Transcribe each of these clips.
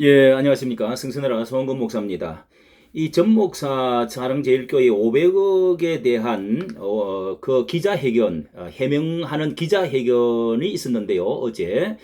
예, 안녕하십니까. 승선해라 소원금 목사입니다. 이 전 목사 사랑제일교회 500억에 대한 어, 그 기자회견, 어, 해명하는 기자회견이 있었는데요. 어제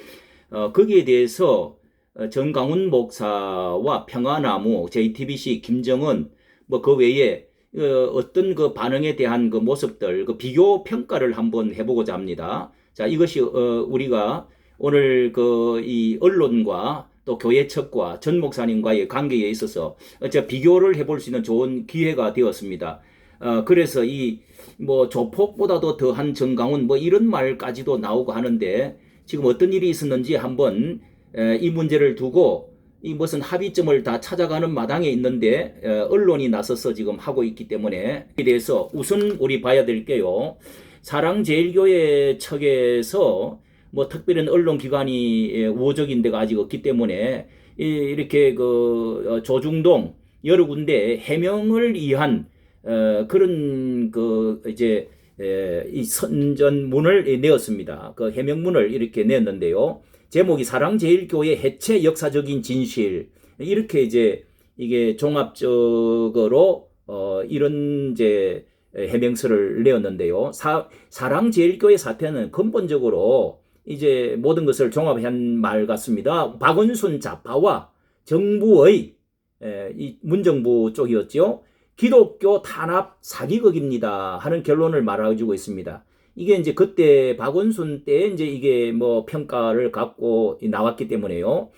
어, 거기에 대해서 어, 정강훈 목사와 평화나무, JTBC 김정은 뭐 그 외에 어, 어떤 그 반응에 대한 그 모습들, 그 비교 평가를 한번 해보고자 합니다. 자, 이것이 어, 우리가 오늘 그 이 언론과 또 교회 측과 전 목사님과의 관계에 있어서 어째 비교를 해볼 수 있는 좋은 기회가 되었습니다. 어, 그래서 이 뭐 조폭보다도 더한 정강훈 뭐 이런 말까지도 나오고 하는데 지금 어떤 일이 있었는지 한번 에, 이 문제를 두고 이 무슨 합의점을 다 찾아가는 마당에 있는데 에, 언론이 나서서 지금 하고 있기 때문에 에 대해서 우선 우리 봐야 될 게요. 사랑제일교회 측에서 뭐 특별한 언론기관이 예, 우호적인 데가 아직 없기 때문에 이- 이렇게 그 어, 조중동 여러 군데 해명을 위한 어, 그런 그 이제 에, 이 선전문을 내었습니다. 그 해명문을 이렇게 냈는데요. 제목이 사랑제일교회 해체 역사적인 진실 이렇게 이제 이게 종합적으로 어, 이런 이제 해명서를 내었는데요. 사, 사랑제일교회 사태는 근본적으로 이제 모든 것을 종합한 말 같습니다. 박원순 좌파와 정부의 에, 이 문정부 쪽이었죠. 기독교 탄압 사기극입니다 하는 결론을 말해주고 있습니다. 이게 이제 그때 박원순 때 이제 이게 뭐 평가를 갖고 나왔기 때문에요.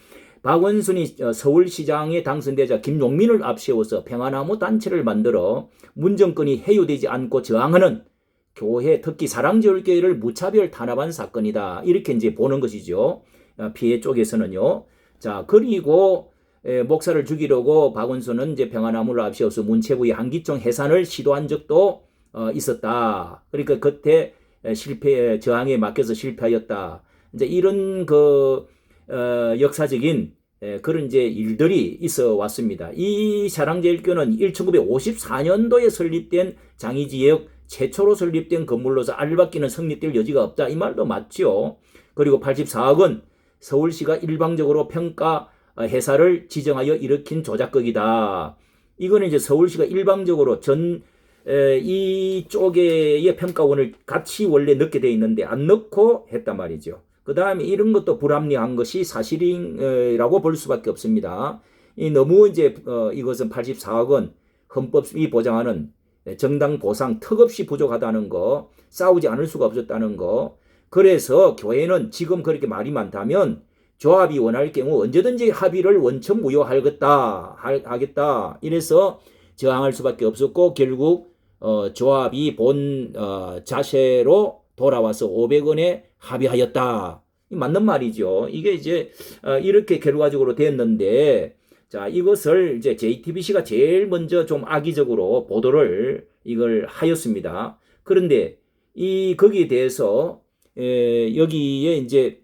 박원순이 어, 서울시장에 당선되자 김용민을 앞세워서 평화나무 단체를 만들어 문정권이 해유되지 않고 저항하는 교회 특히 사랑제일교회를 무차별 탄압한 사건이다. 이렇게 이제 보는 것이죠. 어, 피해 쪽에서는요. 자 그리고 에, 목사를 죽이려고 박원순은 이제 평화나무를 앞세워서 문체부의 한기총 해산을 시도한 적도 어, 있었다. 그러니까 그때 에, 실패 저항에 맡겨서 실패하였다. 이제 이런 그 어, 역사적인 에, 그런 이제 일들이 있어 왔습니다. 이 사랑제일교는 1954년도에 설립된 장이지역 최초로 설립된 건물로서 알바끼는 성립될 여지가 없다. 이 말도 맞죠. 그리고 84억은 서울시가 일방적으로 평가 어, 회사를 지정하여 일으킨 조작극이다. 이거는 이제 서울시가 일방적으로 전 에, 이쪽의 평가원을 같이 원래 넣게 돼 있는데 안 넣고 했단 말이죠. 그 다음에 이런 것도 불합리한 것이 사실이라고 볼 수밖에 없습니다. 이 너무 이제 어, 이것은 84억 원 헌법이 보장하는 정당 보상 턱없이 부족하다는 거, 싸우지 않을 수가 없었다는 거. 그래서 교회는 지금 그렇게 말이 많다면 조합이 원할 경우 언제든지 합의를 원천 무효하겠다, 하겠다. 이래서 저항할 수밖에 없었고 결국 어, 조합이 본 어, 자세로 돌아와서 500원에 합의하였다. 이 맞는 말이죠. 이게 이제 어, 이렇게 결과적으로 됐는데 자 이것을 이제 JTBC가 제일 먼저 좀 악의적으로 보도를 이걸 하였습니다. 그런데 이 거기에 대해서 에, 여기에 이제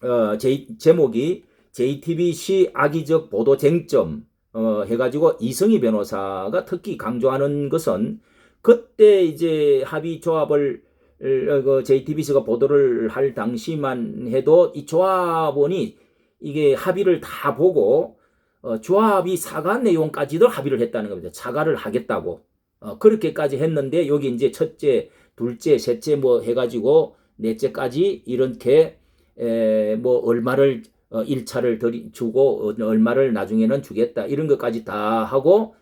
어, 제, 제목이 JTBC 악의적 보도 쟁점 어, 해가지고 이성희 변호사가 특히 강조하는 것은 그때 이제 합의 조합을 어, 그 JTBC가 보도를 할 당시만 해도 이 조합원이 이게 합의를 다 보고 어, 조합이 사과 내용까지도 합의를 했다는 겁니다. 사과를 하겠다고 어, 그렇게까지 했는데 여기 이제 첫째, 둘째, 셋째 뭐 해가지고 넷째까지 이렇게 에, 뭐 얼마를 어, 1차를 들이, 주고 어, 얼마를 나중에는 주겠다 이런 것까지 다 하고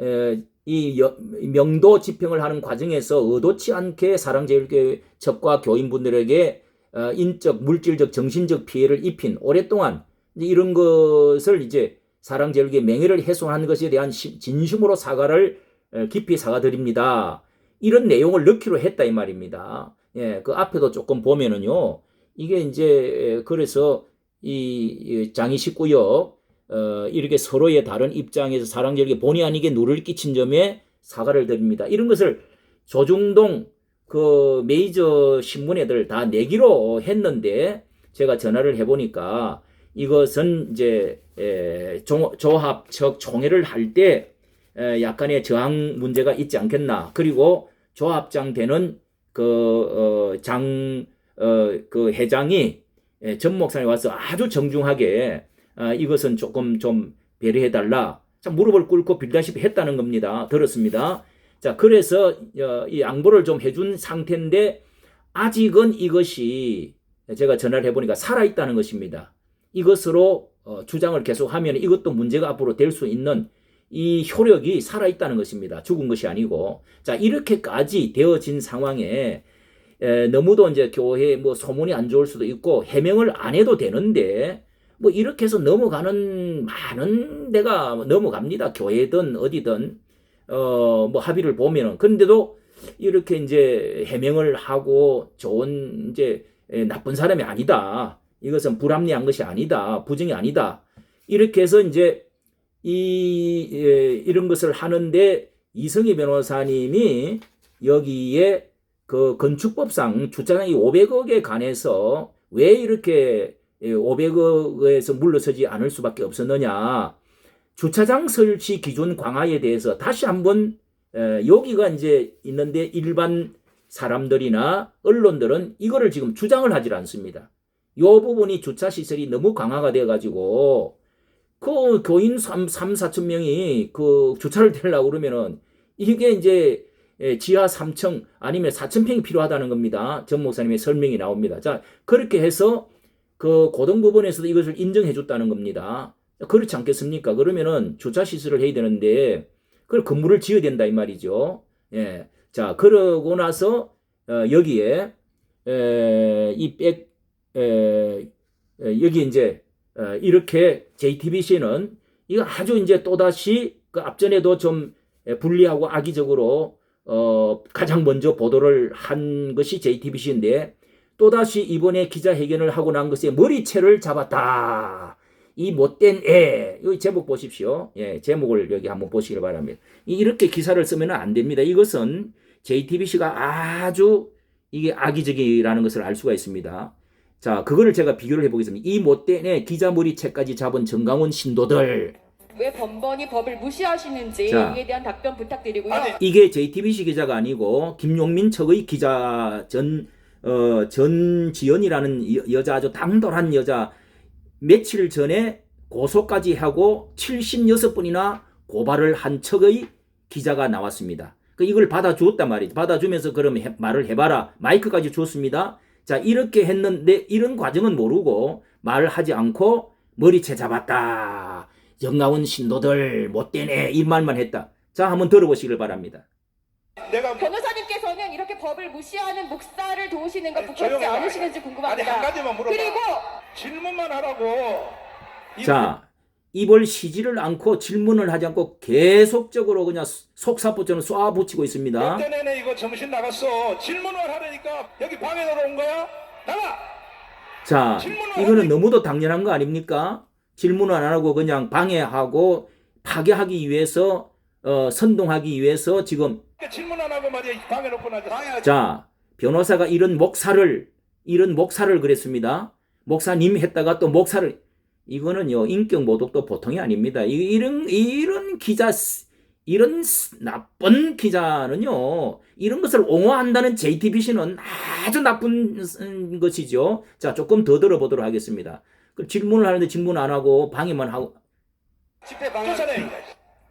에, 이 여, 명도 집행을 하는 과정에서 의도치 않게 사랑제일교회 측과 교인분들에게 어, 인적, 물질적, 정신적 피해를 입힌 오랫동안 이제 이런 것을 이제 사랑제일교회 명예를 훼손한 것에 대한 시, 진심으로 사과를 에, 깊이 사과드립니다. 이런 내용을 넣기로 했다 이 말입니다. 예, 그 앞에도 조금 보면은요. 이게 이제 그래서 이 장이 19역 어, 이렇게 서로의 다른 입장에서 사랑제일교회 본의 아니게 누를 끼친 점에 사과를 드립니다. 이런 것을 조중동 그 메이저 신문애들 다 내기로 했는데 제가 전화를 해보니까 이것은 이제 에, 조, 조합 측 총회를 할 때 약간의 저항 문제가 있지 않겠나. 그리고 조합장 되는 그, 어, 장, 어, 그 회장이 예, 전 목사님 와서 아주 정중하게 아, 이것은 조금 좀 배려해달라. 자, 무릎을 꿇고 빌다시피 했다는 겁니다. 들었습니다. 자, 그래서 어, 이 양보를 좀 해준 상태인데 아직은 이것이 제가 전화를 해보니까 살아있다는 것입니다. 이것으로 어, 주장을 계속하면 이것도 문제가 앞으로 될 수 있는 이 효력이 살아있다는 것입니다. 죽은 것이 아니고. 자, 이렇게까지 되어진 상황에 에, 너무도 이제 교회 뭐 소문이 안 좋을 수도 있고 해명을 안 해도 되는데 뭐 이렇게 해서 넘어가는 많은 데가 넘어갑니다. 교회든 어디든 어 뭐 합의를 보면은 근데도 이렇게 이제 해명을 하고 좋은 이제 에, 나쁜 사람이 아니다. 이것은 불합리한 것이 아니다. 부정이 아니다. 이렇게 해서 이제 이 에, 이런 것을 하는데 이성희 변호사님이 여기에 그 건축법상 주차장이 500억에 관해서 왜 이렇게 500억에서 물러서지 않을 수밖에 없었느냐. 주차장 설치 기준 강화에 대해서 다시 한번 에, 여기가 이제 있는데 일반 사람들이나 언론들은 이거를 지금 주장을 하질 않습니다. 요 부분이 주차 시설이 너무 강화가 돼 가지고 그 교인 3, 3 4천 명이 그 주차를 되려고 그러면은 이게 이제 예, 지하 3층 아니면 4천 평이 필요하다는 겁니다. 전 목사님의 설명이 나옵니다. 자, 그렇게 해서 그 고등법원에서도 이것을 인정해 줬다는 겁니다. 그렇지 않겠습니까? 그러면은 주차 시설을 해야 되는데 그걸 건물을 지어야 된다 이 말이죠. 예. 자, 그러고 나서 어, 여기에 에, 이 백 에, 에, 여기 이제 어, 이렇게 JTBC는 이거 아주 이제 또다시 그 앞전에도 좀 불리하고 악의적으로 어, 가장 먼저 보도를 한 것이 JTBC인데 또다시 이번에 기자회견을 하고 난 것에 머리채를 잡았다. 이 못된 애. 이 제목 보십시오. 예, 제목을 여기 한번 보시길 바랍니다. 이- 이렇게 기사를 쓰면 안 됩니다. 이것은 JTBC가 아주 이게 악의적이라는 것을 알 수가 있습니다. 자, 그거를 제가 비교를 해보겠습니다. 이 못된 애 기자 머리채까지 잡은 정강원 신도들. 왜 번번이 법을 무시하시는지 자. 이에 대한 답변 부탁드리고요. 아니, 이게 JTBC 기자가 아니고 김용민 척의 기자 전, 어, 전지연이라는 여, 여자 아주 당돌한 여자 며칠 전에 고소까지 하고 76번이나 고발을 한 척의 기자가 나왔습니다. 그 이걸 받아주었단 말이죠. 받아주면서 그럼 해- 말을 해봐라. 마이크까지 줬습니다. 자, 이렇게 했는데 이런 과정은 모르고 말을 하지 않고 머리채 잡았다. 정가운 신도들 못되네. 이 말만 했다. 자, 한번 들어보시길 바랍니다. 내가 변호사님께서는 이렇게 법을 무시하는 목사를 도우시는 것 아니, 부끄럽지 조용히 않으시는지 아니 궁금합니다. 한 가지만 물어봐. 그리고 질문만 하라고. 이 자, 입을 쉬지를 않고 질문을 하지 않고 계속적으로 그냥 속사포처럼 쏴 붙이고 있습니다. 몇대 내내 이거 정신 나갔어. 질문을 하려니까 여기 방에 들어온 거야? 나가. 자, 이거는 너무도 당연한 거 아닙니까? 질문을 안 하고 그냥 방해하고 파괴하기 위해서 어, 선동하기 위해서 지금 질문 안 하고 말이야 방에 놓고 자 변호사가 이런 목사를 이런 목사를 그랬습니다. 목사님 했다가 또 목사를 이거는요 인격 모독도 보통이 아닙니다. 이- 이런 이런 기자 이런 스- 나쁜 기자는요 이런 것을 옹호한다는 JTBC는 아주 나쁜 음, 것이죠. 자 조금 더 들어보도록 하겠습니다. 그 질문을 하는데 질문 안 하고 방해만 하고.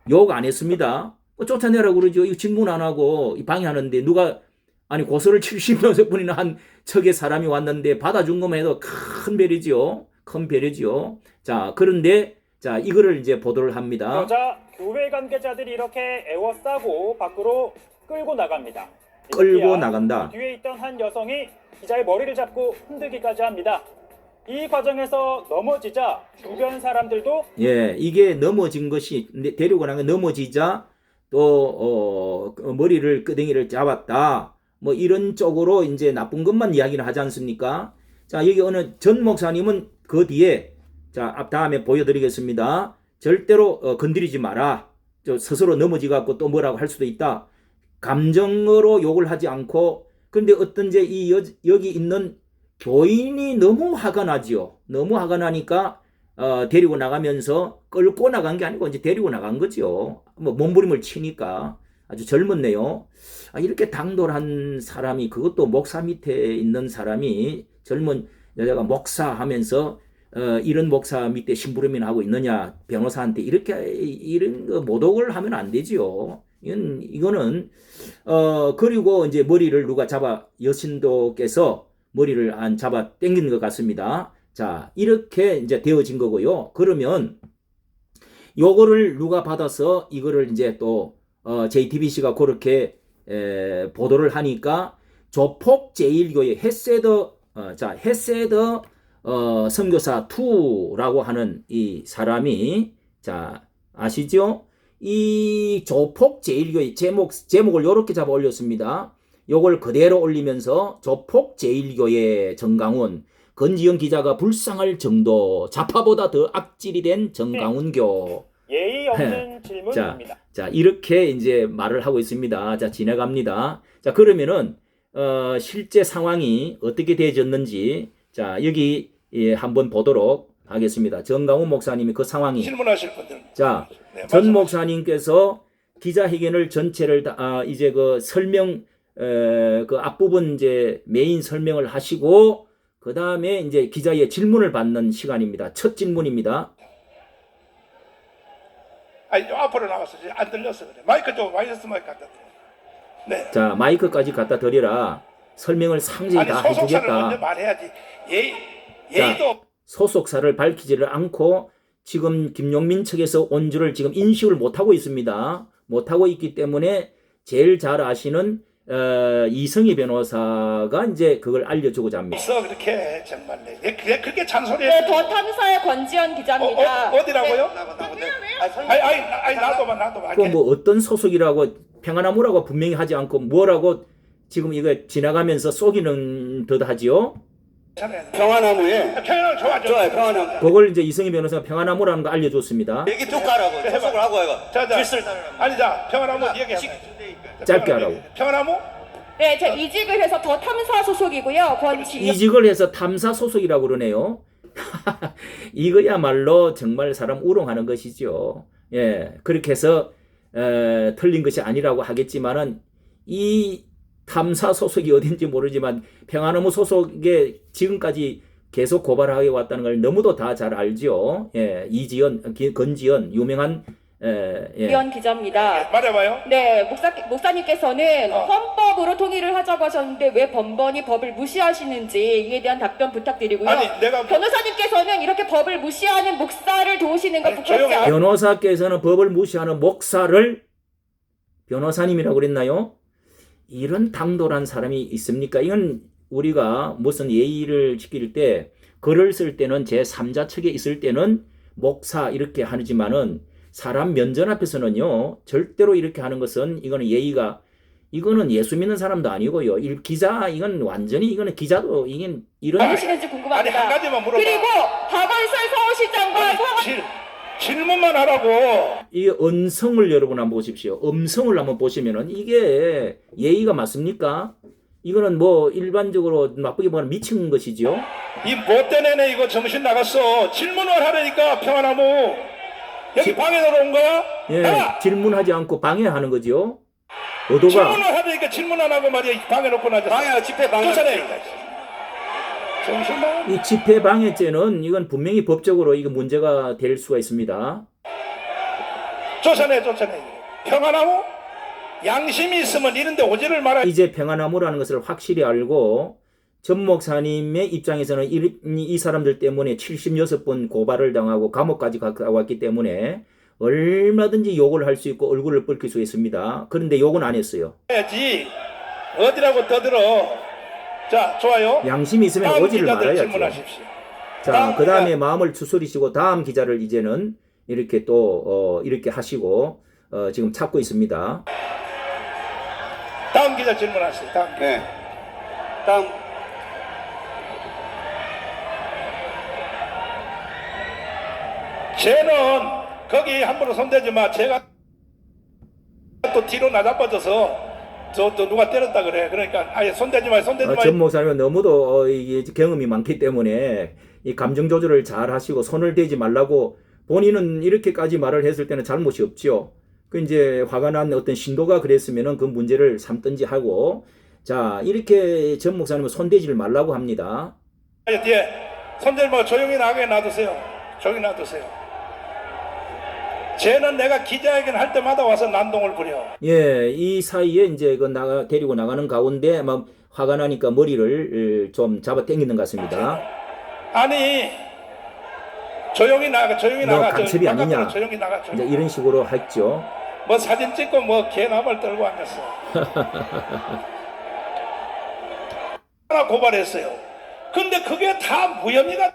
욕 안 했습니다. 뭐 쫓아내라고 그러죠. 이거 질문 안 하고 이 방해하는데 누가 아니 고소를 70여 분이나 한 척의 사람이 왔는데 받아준 것만 해도 큰 배려지요. 큰 배려지요. 자 그런데 자 이거를 이제 보도를 합니다. 그러자 교회 관계자들이 이렇게 애워싸고 밖으로 끌고 나갑니다. 끌고 이때야 나간다. 뒤에 있던 한 여성이 기자의 머리를 잡고 흔들기까지 합니다. 이 과정에서 넘어지자 주변 사람들도 예, 이게 넘어진 것이 내- 데리고 나가 넘어지자 또 어, 머리를 끄댕이를 잡았다. 뭐 이런 쪽으로 이제 나쁜 것만 이야기를 하지 않습니까? 자, 여기 어느 전 목사님은 그 뒤에 자, 앞 다음에 보여드리겠습니다. 절대로 어, 건드리지 마라. 저 스스로 넘어지 갖고 또 뭐라고 할 수도 있다. 감정으로 욕을 하지 않고 근데 어떤 이제 이 여, 여기 있는 교인이 너무 화가 나지요. 너무 화가 나니까 어, 데리고 나가면서 끌고 나간 게 아니고 이제 데리고 나간 거죠. 뭐 몸부림을 치니까 아주 젊었네요. 아, 이렇게 당돌한 사람이 그것도 목사 밑에 있는 사람이 젊은 여자가 목사 하면서 어, 이런 목사 밑에 심부름이나 하고 있느냐 변호사한테 이렇게 이런 거 모독을 하면 안 되지요. 이건 이거는 어 그리고 이제 머리를 누가 잡아 여신도께서 머리를 안 잡아 당긴 것 같습니다. 자 이렇게 이제 되어진 거고요. 그러면 요거를 누가 받아서 이거를 이제 또 어, JTBC가 그렇게 에, 보도를 하니까 조폭 제1교회 헤세더 어, 자 헤세더 어, 선교사 2라고 하는 이 사람이 자 아시죠? 이 조폭 제1교회 제목 제목을 요렇게 잡아 올렸습니다. 요걸 그대로 올리면서 조폭 제1교회 정강훈 건지영 기자가 불쌍할 정도 자파보다 더 악질이 된 정강훈교 예의 없는 질문입니다. 자, 이렇게 이제 말을 하고 있습니다. 자, 지나갑니다. 자, 그러면은, 어, 실제 상황이 어떻게 되어졌는지, 자, 여기, 예, 한번 보도록 하겠습니다. 정강훈 목사님이 그 상황이, 질문하실 분들. 자, 네, 전. 목사님께서 기자회견을 전체를 다, 아, 이제 그 설명, 에, 그 앞부분 이제 메인 설명을 하시고, 그 다음에 이제 기자의 질문을 받는 시간입니다. 첫 질문입니다. 아니 좀 앞으로 이제 안 들렸어 그래. 마이크 좀 와이셔츠 마이크 갖다 대. 네. 자, 마이크까지 갖다 드리라. 설명을 상세히 아니 다 소속사를 해주겠다. 말해야지. 예의 자. 예의도 소속사를 밝히지를 않고 지금 김용민 측에서 온 줄을 지금 인식을 못하고 있습니다. 못하고 있기 때문에 제일 잘 아시는 어, 이성희 변호사가 이제 그걸 알려주고자 합니다. 있어 그렇게 정말 내 그게 그렇게 잔소리해. 네, 더 탐사의 권지연 어, 기자입니다. 어, 어디라고요? 네. 아니 아니 아니 놔둬봐 놔둬봐. 그뭐 어떤 소속이라고 평안나무라고 분명히 하지 않고 뭐라고 지금 이거 지나가면서 쏘기는 듯 하지요. 평화나무에 좋아 좋아. 평화나무 그걸 이제 이성희 변호사가 평안나무라는 거 알려줬습니다. 얘기 쭉 가라고 소속을 하고 해가 자자. 질서를 따르라고 아니 자 평화나무 얘기해. 짧게 하라고. 평화나무? 네, 저 이직을 해서 더 탐사 소속이고요. 권지연 이직을 해서 탐사 소속이라고 그러네요. 이거야말로 정말 사람 우롱하는 것이죠. 예, 그렇게 해서 에, 틀린 것이 아니라고 하겠지만은 이 탐사 소속이 어딘지 모르지만 평화나무 소속에 지금까지 계속 고발하게 왔다는 걸 너무도 다 잘 알죠. 예, 이지연, 기- 건지연 유명한 에, 예. 기자입니다. 말해봐요. 네, 목사, 목사님께서는 어. 헌법으로 통일을 하자고 하셨는데 왜 번번이 법을 무시하시는지 이에 대한 답변 부탁드리고요. 아니 내가 변호사님께서는 이렇게 법을 무시하는 목사를 도우시는 것 아니, 부끄럽지 조용히 않 변호사께서는 법을 무시하는 목사를 변호사님이라고 그랬나요? 이런 당돌한 사람이 있습니까? 이건 우리가 무슨 예의를 지킬 때 글을 쓸 때는 제 3자 측에 있을 때는 목사 이렇게 하지만은 사람 면전 앞에서는요 절대로 이렇게 하는 것은 이거는 예의가 이거는 예수 믿는 사람도 아니고요 일 기자 이건 완전히 이거는 기자도 이게 이런 아니 궁금합니다. 한 가지만 물어봐. 그리고 박원순 서울시장과 아니, 질, 질문만 하라고. 이 언성을 여러분 한번 보십시오. 음성을 한번 보시면은 이게 예의가 맞습니까? 이거는 뭐 일반적으로 나쁘게 보면 미친 것이지요. 이 못된 애네 이거 정신 나갔어. 질문을 하라니까 평화나무. 여기 방에 들어온 거야? 예, 해라! 질문하지 않고 방해하는 거죠. 의도가 질문을 하라니까 질문 안 하고 말이야. 방에 놓고 나자. 방해가 집회 방해 쫓아내. 정신 나가. 이 집회 방해죄는 이건 분명히 법적으로 이거 문제가 될 수가 있습니다. 쫓아내 쫓아내. 평화나무? 양심이 있으면 이런데 오지를 말아. 이제 평화나무라는 것을 확실히 알고 전 목사님의 입장에서는 이, 이 사람들 때문에 76번 고발을 당하고 감옥까지 가왔기 때문에 얼마든지 욕을 할 수 있고 얼굴을 붉힐 수 있습니다. 그런데 욕은 안 했어요. 해야지. 어디라고 떠들어. 자 좋아요. 양심이 있으면 기자들 말아야죠. 질문하십시오. 자, 그 다음에. 마음을 추스리시고 다음 기자를 이제는 이렇게 또 어, 이렇게 하시고 어, 지금 찾고 있습니다. 다음 기자 질문하세요. 다음 기자. 네 다음 쟤는 거기 함부로 손대지 마. 제가 또 뒤로 나자빠져서 저, 또 누가 때렸다 그래. 그러니까 아예 손대지 마, 손대지 어, 마. 전 목사님은 너무도 어, 이게 경험이 많기 때문에 이 감정 조절을 잘 하시고 손을 대지 말라고 본인은 이렇게까지 말을 했을 때는 잘못이 없지요. 그 이제 화가 난 어떤 신도가 그랬으면은 그 문제를 삼든지 하고 자 이렇게 전 목사님은 손대지를 말라고 합니다. 아예 뒤에 손들 뭐 조용히 나가게 놔두세요. 조용히 놔두세요. 쟤는 내가 기자회견 할 때마다 와서 난동을 부려. 예, 이 사이에 이제 그 나가 데리고 나가는 가운데 막 화가 나니까 머리를 어, 좀 잡아 당기는 것 같습니다. 아니 조용히 나가 조용히 너 나가 저 간첩이 바깥으로 아니냐? 조용히 나가 이제 조용히. 이런 식으로 했죠. 뭐 사진 찍고 뭐 개나발 떨고 앉았어 하나 고발했어요 근데 그게 다 무혐의가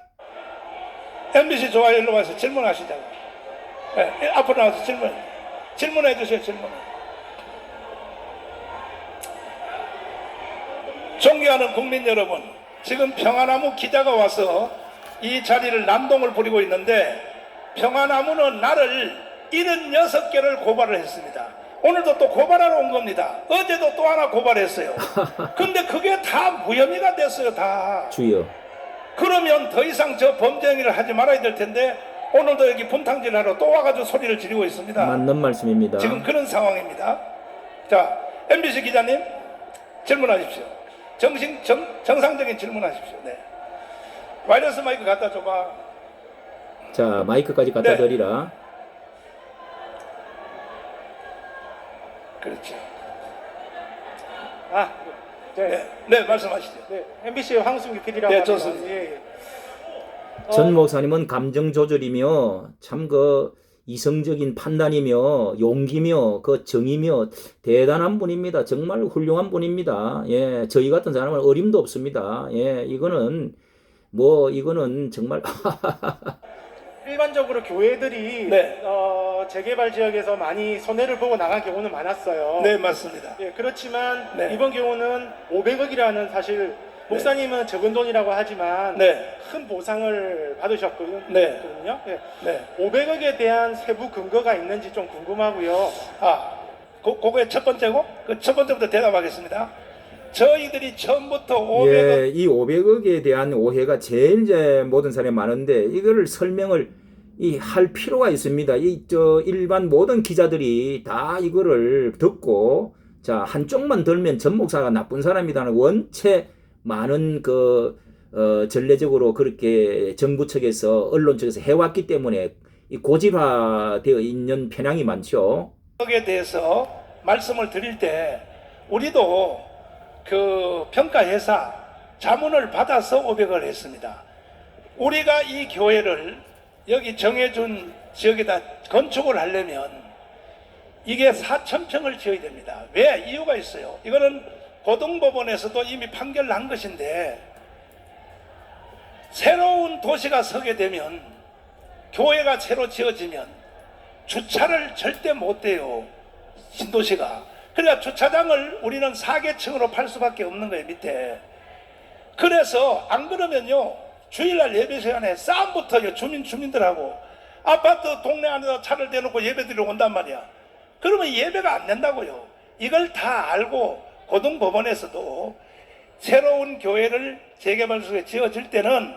MBC 좋아요 일로 와서 질문하시자고 예, 예, 앞으로 나와서 질문 질문해 주세요 질문 존경하는 국민 여러분 지금 평화나무 기자가 와서 이 자리를 난동을 부리고 있는데 평화나무는 나를 76개를 고발을 했습니다. 오늘도 또 고발하러 온 겁니다. 어제도 또 하나 고발했어요. 근데 그게 다 무혐의가 됐어요, 다. 주여. 그러면 더 이상 저 범죄 행위를 하지 말아야 될 텐데 오늘도 여기 분탕질하러 또 와가지고 소리를 지르고 있습니다. 맞는 말씀입니다. 지금 그런 상황입니다. 자, MBC 기자님 질문하십시오. 정신 정, 정상적인 질문하십시오. 네. 와이러스 마이크 갖다 줘봐. 자, 마이크까지 갖다 네. 드리라. 그렇죠. 아, 네. 네, 네 말씀하시죠. 네, MBC 황승규 PD라고 네, 합니다. 좋습니다. 예, 예. 어, 전 목사님은 감정 조절이며 참 그 이성적인 판단이며 용기며 그 정이며 대단한 분입니다. 정말 훌륭한 분입니다. 예, 저희 같은 사람은 어림도 없습니다. 예, 이거는 뭐 이거는 정말 일반적으로 교회들이 네. 어, 재개발 지역에서 많이 손해를 보고 나간 경우는 많았어요. 네, 맞습니다. 예, 그렇지만 네. 이번 경우는 500억이라는 사실 목사님은 적은 돈이라고 하지만 네, 큰 보상을 받으셨거든요. 네. 예. 네. 500억에 대한 세부 근거가 있는지 좀 궁금하고요. 아, 그, 그거의 첫 번째고, 그 첫 번째부터 대답하겠습니다. 저희들이 처음부터 500억, 예, 이 500억에 대한 오해가 제일 이제 모든 사람이 많은데 이거를 설명을 이 할 필요가 있습니다. 이 저 일반 모든 기자들이 다 이거를 듣고 자 한쪽만 들면 전 목사가 나쁜 사람이다는 원체 많은 그 어, 전례적으로 그렇게 정부 측에서 언론 측에서 해왔기 때문에 이 고질화되어 있는 편향이 많죠. 에 대해서 말씀을 드릴 때 우리도 그 평가 회사 자문을 받아서 500을 했습니다. 우리가 이 교회를 여기 정해준 지역에다 건축을 하려면 이게 4천 평을 지어야 됩니다. 왜? 이유가 있어요. 이거는 고등법원에서도 이미 판결 난 것인데 새로운 도시가 서게 되면 교회가 새로 지어지면 주차를 절대 못 돼요. 신도시가. 그러니까 주차장을 우리는 4계층으로 팔 수밖에 없는 거예요, 밑에. 그래서 안 그러면요. 주일날 예배 시간에 싸움 붙어요. 주민, 주민들하고. 아파트 동네 안에다 차를 대놓고 예배 드리러 온단 말이야. 그러면 예배가 안 된다고요. 이걸 다 알고 고등법원에서도 새로운 교회를 재개발 속에 지어질 때는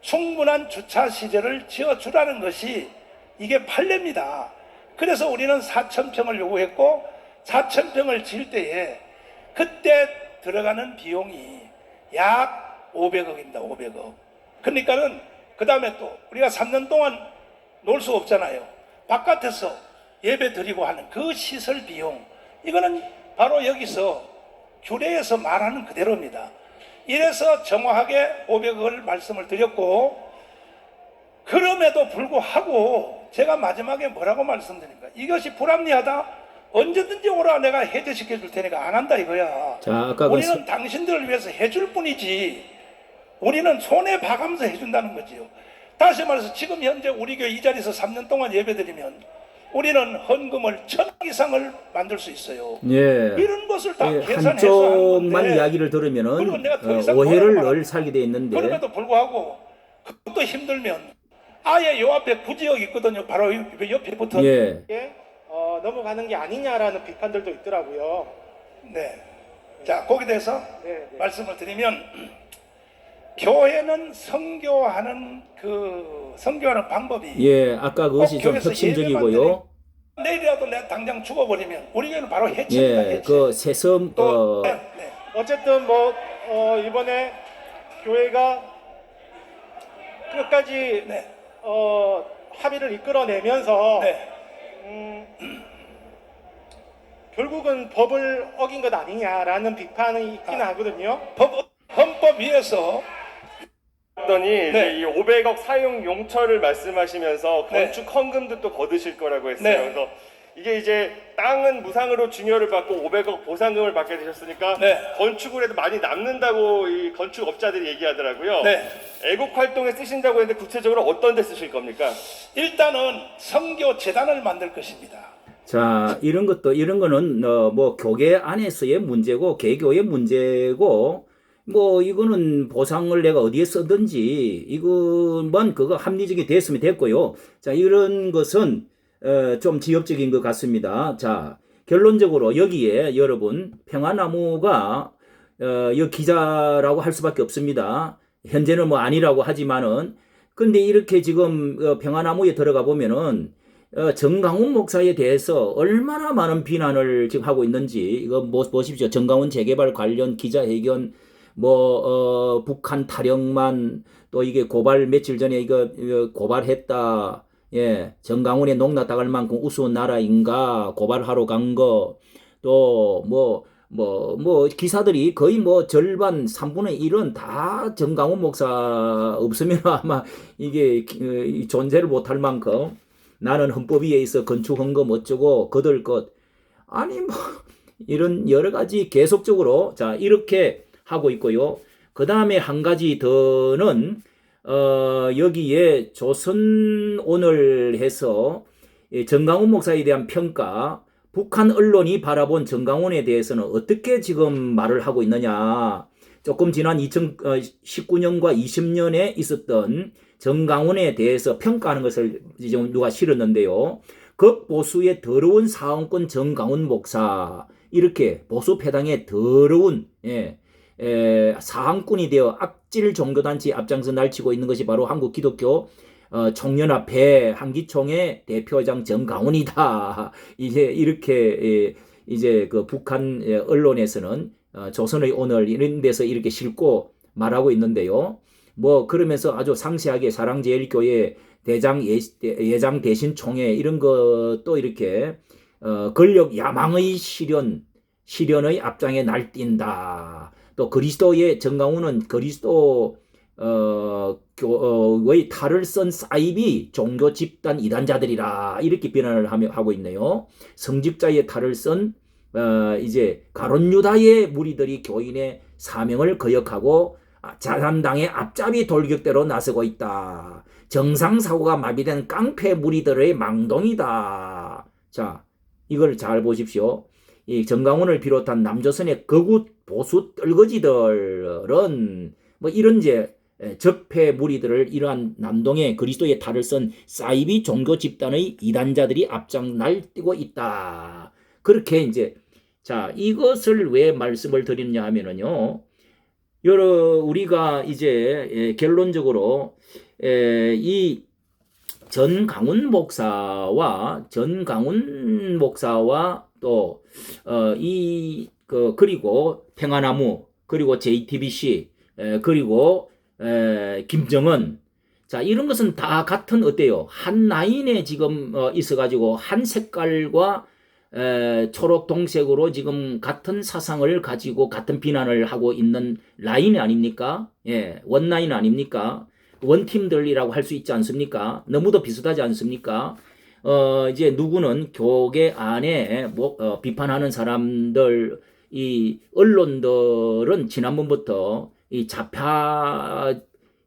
충분한 주차 시설을 지어주라는 것이 이게 판례입니다. 그래서 우리는 4천 평을 요구했고 4천 평을 지을 때에 그때 들어가는 비용이 약 500억입니다. 500억. 그러니까는 그 다음에 또 우리가 3년 동안 놀 수 없잖아요. 바깥에서 예배 드리고 하는 그 시설 비용 이거는 바로 여기서 규례에서 말하는 그대로입니다. 이래서 정확하게 500억을 말씀을 드렸고 그럼에도 불구하고 제가 마지막에 뭐라고 말씀드립니까? 이것이 불합리하다? 언제든지 오라 내가 해제시켜 줄 테니까 안 한다 이거야. 자, 그 우리는 서- 당신들을 위해서 해줄 뿐이지 우리는 손해 봐가면서 해준다는 거지요. 다시 말해서 지금 현재 우리 교회 이 자리에서 3년 동안 예배드리면 우리는 헌금을 천억 이상을 만들 수 있어요. 예. 이런 것을 다 예, 계산해서 한쪽만 건데 이야기를 들으면은 더 어, 오해를 늘 살게 돼 있는데 그럼에도 불구하고 그것도 힘들면 아예 요 앞에 구지역 있거든요. 바로 요 옆에 붙어. 예. 이게 어, 넘어가는 게 아니냐라는 비판들도 있더라고요. 네. 자, 거기에 대해서 네, 네. 말씀을 드리면 교회는 선교하는 그 선교하는 방법이 예, 아까 그것이 꼭좀 혁신적이고요. 내일이라도 내가 당장 죽어버리면 우리 교회는 바로 해체입니다. 예, 해체. 그 새섬 또 어, 네, 네. 어쨌든 뭐 어, 이번에 교회가 끝까지 네. 어, 합의를 이끌어내면서 네. 음, 결국은 법을 어긴 것 아니냐라는 비판이 있긴 아. 하거든요. 법, 헌법 위에서 더니 네. 이제 이 500억 사용 용처를 말씀하시면서 네. 건축 헌금도 또 거두실 거라고 했어요. 네. 그래서 이게 이제 땅은 무상으로 증여를 받고 500억 보상금을 받게 되셨으니까 네. 건축을 해도 많이 남는다고 이 건축업자들이 얘기하더라고요. 네. 애국 활동에 쓰신다고 했는데 구체적으로 어떤 데 쓰실 겁니까? 일단은 성교 재단을 만들 것입니다. 자, 이런 것도, 이런 거는, 어, 뭐, 교계 안에서의 문제고, 개교의 문제고, 뭐, 이거는 보상을 내가 어디에 쓰든지, 이것만 그거 합리적이 됐으면 됐고요. 자, 이런 것은, 어, 좀 지엽적인 것 같습니다. 자, 결론적으로 여기에 여러분, 평화나무가, 어, 이 기자라고 할 수밖에 없습니다. 현재는 뭐 아니라고 하지만은, 근데 이렇게 지금 어, 평화나무에 들어가 보면은, 어, 정강훈 목사에 대해서 얼마나 많은 비난을 지금 하고 있는지 이거 뭐, 보십시오. 정강훈 재개발 관련 기자회견 뭐 어, 북한 타령만 또 이게 고발 며칠 전에 이거, 이거 고발했다. 예, 정강훈의 농락 당할 만큼 우스운 나라인가 고발하러 간 거또뭐 뭐, 뭐, 기사들이 거의 뭐 절반, 3분의 1은 다 정강훈 목사 없으면 아마 이게 어, 존재를 못할 만큼 나는 헌법 위에 있어 건축한 거 어쩌고 거들 것 아니 뭐 이런 여러 가지 계속적으로 자 이렇게 하고 있고요. 그 다음에 한 가지 더는 어 여기에 조선 오늘 해서 이 정강훈 목사에 대한 평가 북한 언론이 바라본 정강훈에 대해서는 어떻게 지금 말을 하고 있느냐 조금 지난 2019년과 20년에 있었던 정강훈에 대해서 평가하는 것을 지금 누가 실었는데요. 극보수의 더러운 사원권 정강훈 목사 이렇게 보수 패당의 더러운 예, 에, 사항꾼이 되어 악질 종교단체 앞장서 날치고 있는 것이 바로 한국 기독교 어, 총연합회 한기총의 대표장 정강훈이다. 이제 이렇게 예, 이제 그 북한 예, 언론에서는 어, 조선의 오늘 이런 데서 이렇게 싣고 말하고 있는데요. 뭐 그러면서 아주 상세하게 사랑제일교회 대장 예, 예장 대신 총회 이런 것도 이렇게 어, 권력 야망의 실현 실현의 앞장에 날뛴다. 또 그리스도의 정강훈은 그리스도 어, 교의 탈을 쓴 사입이 종교 집단 이단자들이라 이렇게 비난을 하고 있네요. 성직자의 탈을 쓴 어, 이제 가론 유다의 무리들이 교인의 사명을 거역하고 아, 자산당의 앞잡이 돌격대로 나서고 있다. 정상사고가 마비된 깡패 무리들의 망동이다. 자, 이걸 잘 보십시오. 이 정강훈을 비롯한 남조선의 거구 보수 떨거지들은 뭐 이런 제 적폐 무리들을 이러한 남동의 그리스도의 탈을 쓴 사이비 종교 집단의 이단자들이 앞장 날뛰고 있다. 그렇게 이제 자 이것을 왜 말씀을 드리느냐 하면은요. 여러 우리가 이제 예, 결론적으로 에, 이 전강훈 목사와 전강훈 목사와 또 어, 이 그 그리고 평화나무 그리고 JTBC 에, 그리고 에, 김정은 자 이런 것은 다 같은 어때요 한 라인에 지금 어, 있어가지고 한 색깔과 에, 초록 동색으로 지금 같은 사상을 가지고 같은 비난을 하고 있는 라인 아닙니까? 예, 원라인 아닙니까? 원팀들이라고 할 수 있지 않습니까? 너무도 비슷하지 않습니까? 어, 이제 누구는 교계 안에 뭐, 어, 비판하는 사람들, 이 언론들은 지난번부터 이 좌파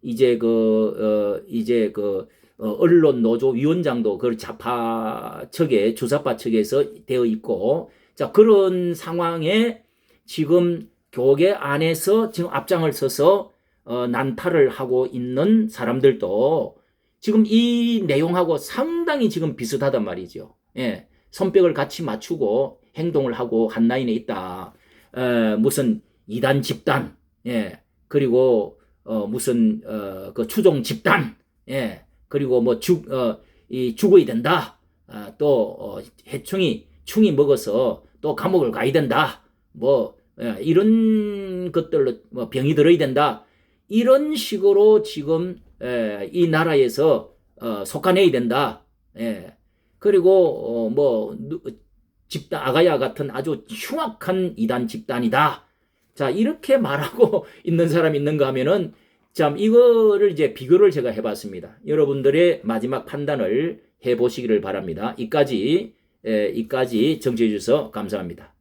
이제 그, 어, 이제 그, 어, 언론 노조 위원장도 그 좌파 측에 주사파 측에서 되어 있고 자 그런 상황에 지금 교계 안에서 지금 앞장을 서서 어, 난타를 하고 있는 사람들도 지금 이 내용하고 상당히 지금 비슷하단 말이죠. 예, 손뼉을 같이 맞추고 행동을 하고 한 라인에 있다. 어, 무슨 이단 집단, 예, 그리고 어, 무슨 어, 그 추종 집단, 예, 그리고 뭐 죽, 어, 이 죽어야 된다. 아, 또 어, 해충이 충이 먹어서 또 감옥을 가야 된다. 뭐 예, 이런 것들로 뭐 병이 들어야 된다. 이런 식으로 지금 에, 이 나라에서 어, 속아내야 된다. 예. 그리고 어, 뭐 누- 집단 아가야 같은 아주 흉악한 이단 집단이다. 자 이렇게 말하고 있는 사람 있는가 하면은 참 이거를 이제 비교를 제가 해봤습니다. 여러분들의 마지막 판단을 해보시기를 바랍니다. 이까지 에, 이까지 정치해 주셔서 감사합니다.